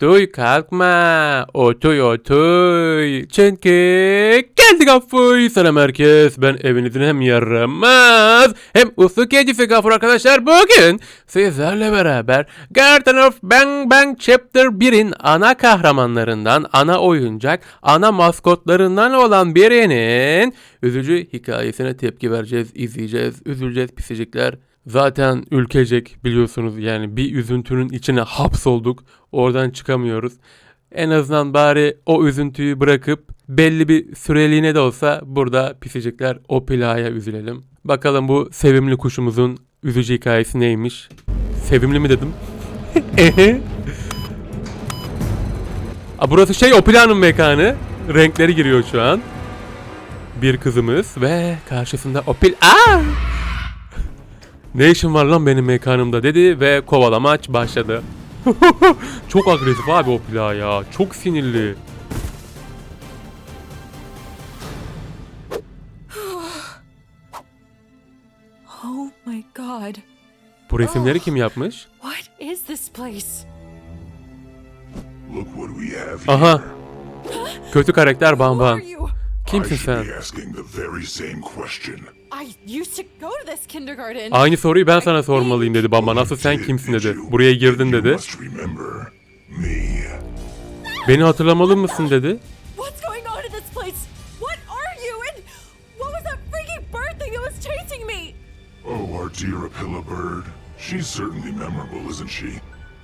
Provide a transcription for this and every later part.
Duy kalkma. Otuy otuy. Çünkü geldi gaffuy. Selam herkes. Ben evinizin hem yaramaz hem uslu kedisi gafur arkadaşlar. Bugün sizlerle beraber Garden of Bang Bang Chapter 1'in ana kahramanlarından, ana oyuncak, ana maskotlarından olan birinin üzücü hikayesine tepki vereceğiz, izleyeceğiz, üzüleceğiz pisicikler. Zaten ülkecek biliyorsunuz yani bir üzüntünün içine hapsolduk. Oradan çıkamıyoruz. En azından bari o üzüntüyü bırakıp belli bir süreliğine de olsa burada pisicikler o playa üzülelim. Bakalım bu sevimli kuşumuzun üzücü hikayesi neymiş? Sevimli mi dedim? Aa, burası şey o planın mekanı. Renkleri giriyor şu an. Bir kızımız ve karşısında Opil. Aa! Ne işin var lan benim mekanımda dedi ve kovalamaç başladı. Çok agresif abi o plağa ya. Çok sinirli. Oh my god. Bu resimleri kim yapmış? What is this place? Look what we have Aha. here. Kötü karakter Bamban. Kimsin sen? Be asking the very same question. I used to go to this kindergarten. Aynı soruyu ben sana sormalıyım dedi Bamban. Asıl sen kimsin dedi. Buraya girdin dedi. must remember me. Beni hatırlamalı mısın dedi. What's going on in this place? What are you? And what was that freaky bird thing that was chasing me? Oh, our dear Apilla bird. She's certainly memorable, isn't she?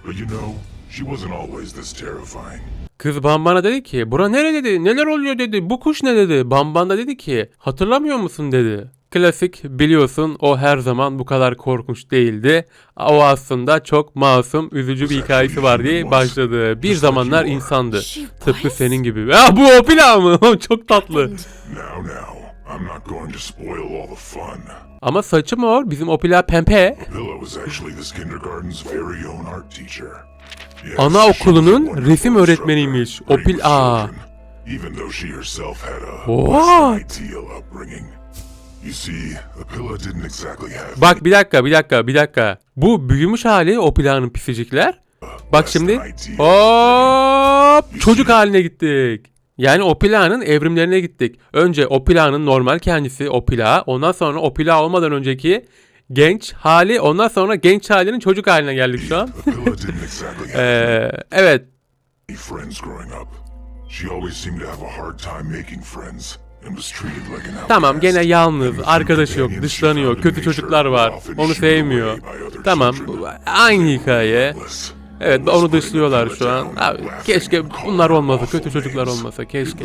But you know, she wasn't always this terrifying. Kız Bamban'a dedi ki bura nere dedi neler oluyor dedi bu kuş ne dedi. Bamban da dedi ki hatırlamıyor musun dedi. Klasik biliyorsun o her zaman bu kadar korkunç değildi. O aslında çok masum üzücü bir hikayesi var diye başladı. Bir zamanlar insandı. Tıpkı senin gibi. Ya bu o plan mı? çok tatlı. Now, now, I'm not going to spoil all the fun. Ama saçı mor bizim o plan pembe. Apilla was actually this kindergarten's very own art teacher. Yes, Anaokulunun she was a resim öğretmeniymiş. instructor, Opil great with A. children, Even though she herself had a What? ideal upbringing. Bak bir dakika bir dakika bir dakika. Bu büyümüş hali o planın pisicikler. Bak şimdi hop çocuk haline gittik. Yani o planın evrimlerine gittik. Önce o planın normal kendisi o pla, ondan sonra o pla olmadan önceki genç hali, ondan sonra genç halinin çocuk haline geldik şu an. Ee, evet. any friends growing up. She always seemed to have a hard time making friends Tamam gene yalnız, arkadaşı yok, dışlanıyor, kötü çocuklar var. Onu sevmiyor. Tamam aynı hikaye. Evet onu dışlıyorlar şu an. Abi, keşke bunlar olmasa, kötü çocuklar olmasa, keşke.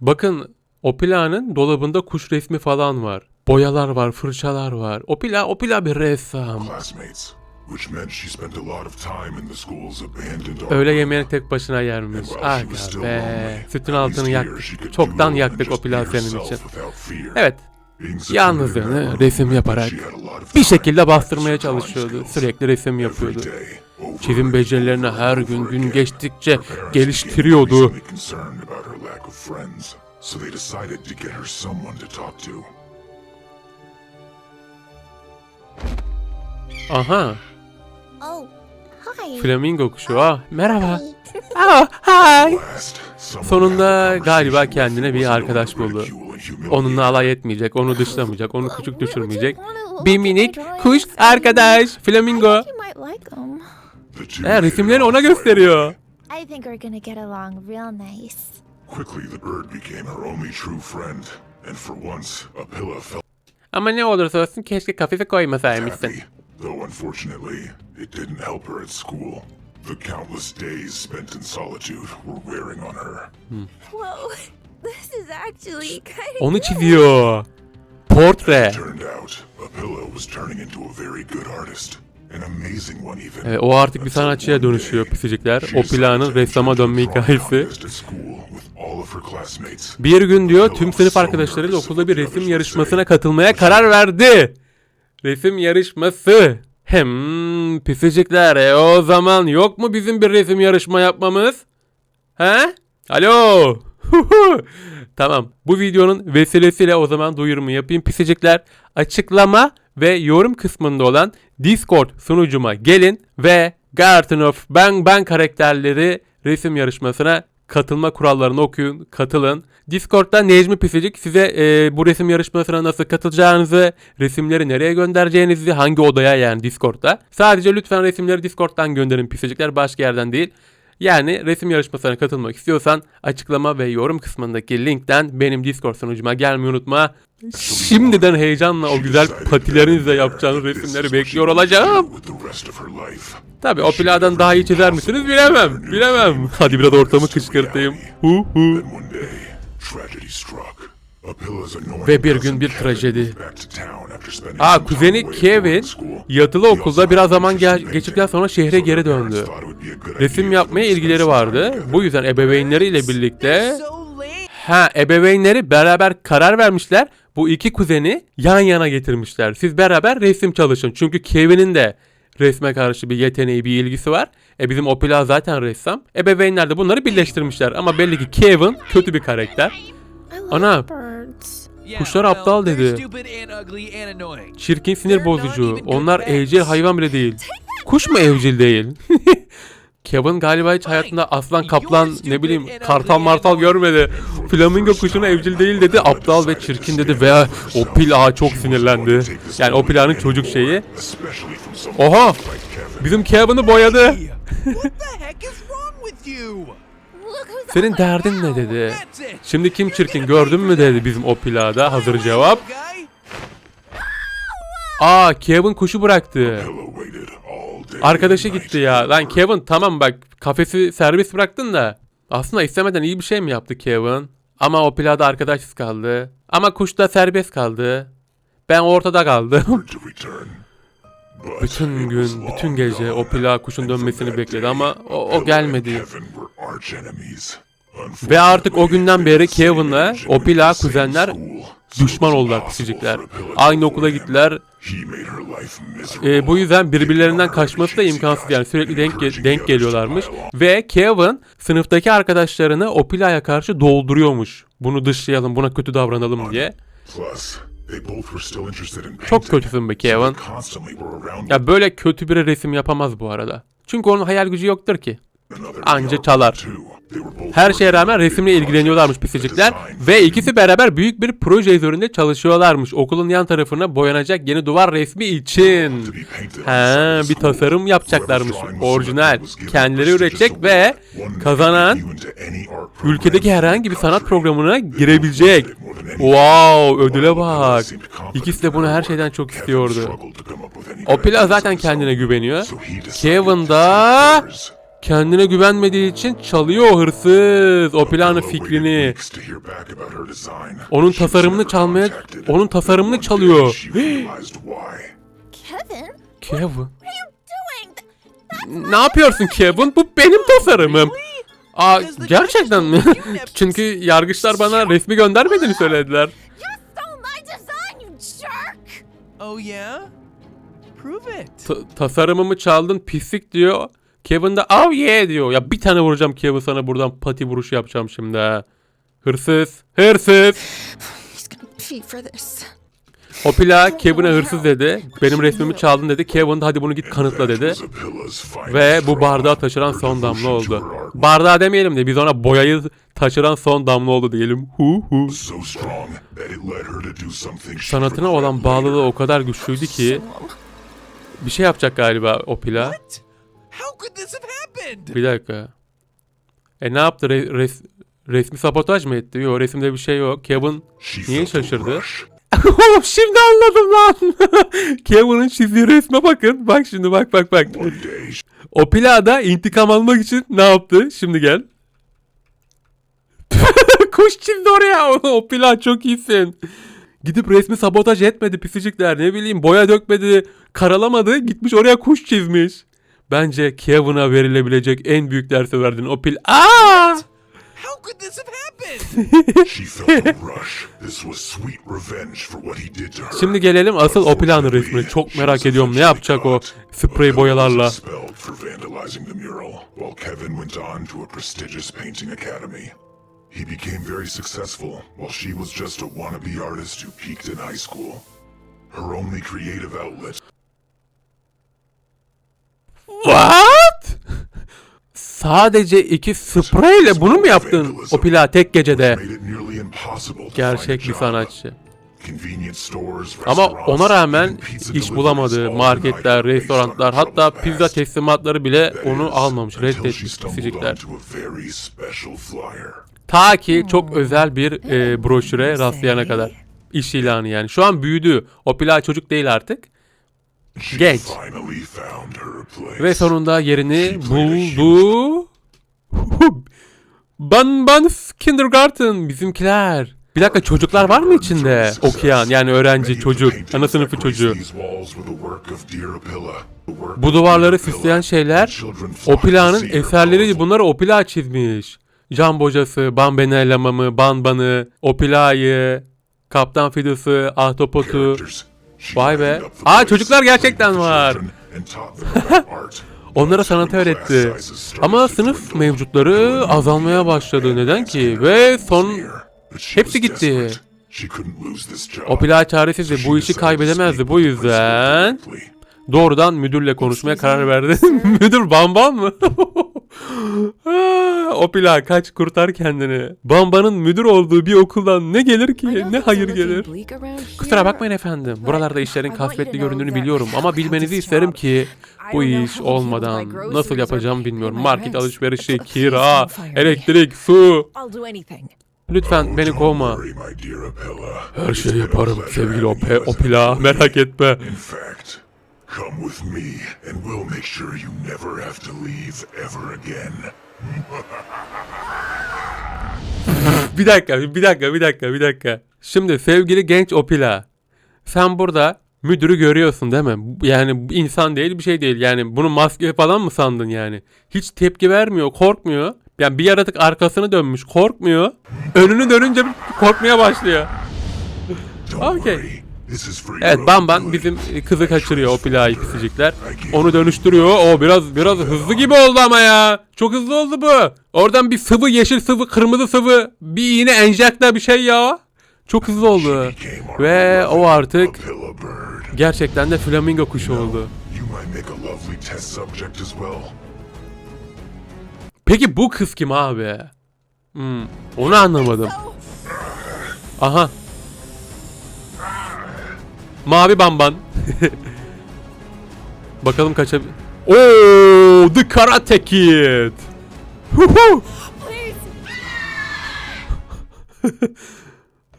Bakın o planın dolabında kuş resmi falan var. Boyalar var, fırçalar var. O pila, o pila bir ressam. Which meant she spent a lot of time in the school's abandoned Öğle yemeğini tek başına yermiş. Aga be. lonely, Sütün altını yaktık. Çoktan yaktık o be plan senin için. Evet. Yalnızlığını resim yaparak bir şekilde bastırmaya çalışıyordu. Sürekli resim yapıyordu. Çizim becerilerini her gün gün geçtikçe geliştiriyordu. increasingly concerned about her lack of friends, so they decided to get her someone to talk to. Aha. Oh, hi. Flamingo kuşu. Ah, merhaba. Ah, hi. Sonunda galiba kendine bir arkadaş buldu. Onunla alay etmeyecek, onu dışlamayacak, onu Uh, küçük düşürmeyecek. Bir minik kuş arkadaş. Flamingo. E, it ona gösteriyor. away. I think we're gonna get along real nice. Quickly, the bird became her only true friend, and for once, Apilla felt Ama ne olursa olsun keşke kafese koymasaymışsın. Though unfortunately, it didn't help her at school. The countless days spent in solitude were wearing on her. Whoa, this is actually kind Onu çiziyor. Portre. Turned out, Apilla was turning into a very good artist. An amazing one even. Evet, o artık bir sanatçıya dönüşüyor pisicikler. O planın ressama dönme hikayesi. Bir gün diyor tüm sınıf arkadaşlarıyla okulda bir resim yarışmasına katılmaya karar verdi. Resim yarışması. Hem pisicikler e o zaman yok mu bizim bir resim yarışma yapmamız? He? Alo. tamam bu videonun vesilesiyle o zaman duyurumu yapayım pisicikler. Açıklama ve yorum kısmında olan Discord sunucuma gelin ve Garden of Bang Bang karakterleri resim yarışmasına katılma kurallarını okuyun, katılın. Discord'da Necmi Pisicik size e, bu resim yarışmasına nasıl katılacağınızı, resimleri nereye göndereceğinizi, hangi odaya yani Discord'da. Sadece lütfen resimleri Discord'dan gönderin Pisicikler, başka yerden değil. Yani resim yarışmasına katılmak istiyorsan açıklama ve yorum kısmındaki linkten benim Discord sunucuma gelmeyi unutma. Şimdiden heyecanla o güzel patilerinizle yapacağınız resimleri bekliyor olacağım. Tabi o pladan daha iyi çizer misiniz bilemem. Bilemem. Hadi biraz ortamı kışkırtayım. Hu hu. Ve bir gün bir trajedi. Aa kuzeni Kevin yatılı okulda biraz zaman in geçtikten sonra şehre geri döndü. Resim yapmaya ilgileri vardı. Bu yüzden ebeveynleriyle birlikte. Ha ebeveynleri beraber karar vermişler. Bu iki kuzeni yan yana getirmişler. Siz beraber resim çalışın. Çünkü Kevin'in de resme karşı bir yeteneği, bir ilgisi var. E bizim Opila zaten ressam. Ebeveynler de bunları birleştirmişler. Ama belli ki Kevin kötü bir karakter. Ana Kuşlar aptal dedi. Çirkin sinir bozucu. Onlar evcil hayvan bile değil. Kuş mu evcil değil? Kevin galiba hiç hayatında aslan, kaplan, ne bileyim kartal martal görmedi. Flamingo kuşuna evcil değil dedi. Aptal ve çirkin dedi ve o pila çok sinirlendi. Yani o planın çocuk şeyi. Oha! Bizim Kevin'i boyadı. Senin derdin ne dedi. Şimdi kim çirkin gördün mü dedi bizim o pilada. Hazır cevap. Aa Kevin kuşu bıraktı. Night gitti ya. Lan Kevin tamam bak kafesi serbest bıraktın da. Aslında istemeden iyi bir şey mi yaptı Kevin? Ama o plada arkadaşsız kaldı. Ama kuş da serbest kaldı. Ben ortada kaldım. bütün gün, bütün gece o pila kuşun dönmesini bekledi ama o, o gelmedi. Ve artık o günden beri Kevin'la o pila kuzenler düşman oldular pisicikler. Aynı okula gittiler. Ee, bu yüzden birbirlerinden kaçması da imkansız yani sürekli denk denk geliyorlarmış. Ve Kevin sınıftaki arkadaşlarını o pilaya karşı dolduruyormuş. Bunu dışlayalım, buna kötü davranalım diye. Çok kötüsün be Kevin. Ya böyle kötü bir resim yapamaz bu arada. Çünkü onun hayal gücü yoktur ki. Anca çalar. Her şeye rağmen resimle ilgileniyorlarmış pisicikler. Ve ikisi beraber büyük bir proje üzerinde çalışıyorlarmış. Okulun yan tarafına boyanacak yeni duvar resmi için. the bir tasarım yapacaklarmış. Orijinal. Kendileri üretecek ve kazanan ülkedeki herhangi bir sanat programına girebilecek. Wow, ödüle bak. İkisi de bunu her şeyden çok istiyordu. O Pila zaten kendine güveniyor. Kevin da kendine güvenmediği için çalıyor o hırsız o planı fikrini. Onun tasarımını çalmaya, onun tasarımını çalıyor. Kevin, Kevin, ne yapıyorsun Kevin? Bu benim tasarımım. Aa, gerçekten mi? Çünkü yargıçlar bana resmi göndermediğini söylediler. Oh yeah? Prove it. Ta- tasarımımı çaldın pislik diyor. Kevin de oh yeah diyor. Ya bir tane vuracağım Kevin sana buradan pati vuruşu yapacağım şimdi ha. Hırsız. Hırsız. He's gonna pay for this. O pila Kevin'e hırsız dedi. Benim resmimi çaldın dedi. Kevin de hadi bunu git kanıtla dedi. Ve bu bardağı taşıran son damla oldu. Bardağı demeyelim de biz ona boyayı taşıran son damla oldu diyelim. Hu hu. Sanatına olan bağlılığı o kadar güçlüydü ki bir şey yapacak galiba o pila. What? How could this have happened? Bir dakika. E ne yaptı? Re- res- resmi sabotaj mı etti? Yok resimde bir şey yok. Kevin niye şaşırdı? şimdi anladım lan. Kevin'in çizdiği resme bakın. Bak şimdi bak bak bak. O plada intikam almak için ne yaptı? Şimdi gel. Kuş çizdi oraya. O pla çok iyisin. Gidip resmi sabotaj etmedi pisicikler. Ne bileyim boya dökmedi. Karalamadı. Gitmiş oraya kuş çizmiş. Bence Kevin'a verilebilecek en büyük dersi verdin. O pil... Aa! How could this have happened? Şimdi gelelim asıl o planın resmine. Çok merak ediyorum ne yapacak o sprey boyalarla. Kevin went on to a prestigious painting academy. He became very successful, while she was just a wannabe artist who peaked in high school. Her only creative outlet What? Sadece iki spreyle bunu mu yaptın? O pila tek gecede. Gerçek bir sanatçı. Ama ona rağmen iş bulamadı. Marketler, restoranlar hatta pizza teslimatları bile onu almamış, reddetmiş pisicikler. Ta ki çok özel bir e, broşüre rastlayana kadar. İş ilanı yani. Şu an büyüdü. O pila çocuk değil artık. Place. Ve sonunda yerini buldu. Ban Ban Kindergarten bizimkiler. Bir dakika çocuklar var mı içinde okuyan yani öğrenci çocuk ana sınıfı çocuğu. Bu duvarları süsleyen şeyler o planın eserleri bunları o pla çizmiş. Can Bocası, Ban Benelamamı, Ban Ban'ı, Opila'yı, Kaptan Fidus'u, Ahtapot'u. Vay be. Aa, çocuklar gerçekten var. Onlara sanatı öğretti. Ama sınıf mevcutları azalmaya başladı. Neden ki? Ve son hepsi gitti. O pla çaresizdi. Bu işi kaybedemezdi. Bu yüzden doğrudan müdürle konuşmaya karar verdi. Müdür Bamban mı? Aa, o pla kaç kurtar kendini. Bamban'ın müdür olduğu bir okuldan ne gelir ki? Ne hayır gelir? Kusura bakmayın efendim. Buralarda işlerin kasvetli göründüğünü biliyorum ama bilmenizi isterim ki bu iş olmadan nasıl yapacağımı bilmiyorum. Market alışverişi, kira, elektrik, su. Lütfen beni kovma. Her şeyi yaparım sevgili Opila. Merak etme. Come with me and we'll make sure you never have to leave ever again. Bir dakika, bir dakika, bir dakika, bir dakika. Şimdi sevgili genç Opila. Sen burada müdürü görüyorsun değil mi? Yani insan değil bir şey değil. Yani bunu maske falan mı sandın yani? Hiç tepki vermiyor, korkmuyor. Yani bir yaratık arkasını dönmüş, korkmuyor. Önünü dönünce korkmaya başlıyor. Okay. Evet Bamban bizim kızı kaçırıyor o pilayı pisicikler. Onu dönüştürüyor. O biraz biraz hızlı gibi oldu ama ya. Çok hızlı oldu bu. Oradan bir sıvı yeşil sıvı kırmızı sıvı bir iğne enjekta bir şey ya. Çok hızlı oldu. Ve o artık gerçekten de flamingo kuşu oldu. Peki bu kız kim abi? Hmm, onu anlamadım. Aha. Mavi bamban. Bakalım kaça... Oo, The Karate Kid.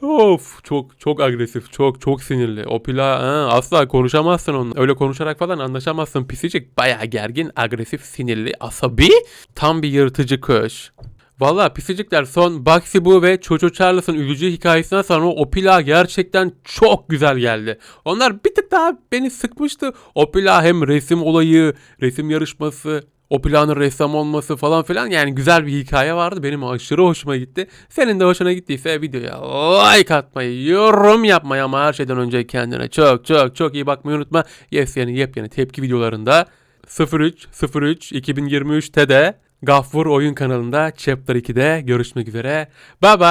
Of çok çok agresif, çok çok sinirli. O pila ha, asla konuşamazsın onunla. Öyle konuşarak falan anlaşamazsın. Pisicik bayağı gergin, agresif, sinirli, asabi. Tam bir yırtıcı kuş. Valla pisicikler son Bugsy Boo ve Çocuğu Charles'ın üzücü hikayesinden sonra o pila gerçekten çok güzel geldi. Onlar bir tık daha beni sıkmıştı. O pila hem resim olayı, resim yarışması, o planın ressam olması falan filan yani güzel bir hikaye vardı. Benim aşırı hoşuma gitti. Senin de hoşuna gittiyse videoya like atmayı, yorum yapmayı ama her şeyden önce kendine çok çok çok iyi bakmayı unutma. Yes yani yepyeni tepki videolarında 03 03 2023 TD Gaffur oyun kanalında Chapter 2'de görüşmek üzere. Bye bye.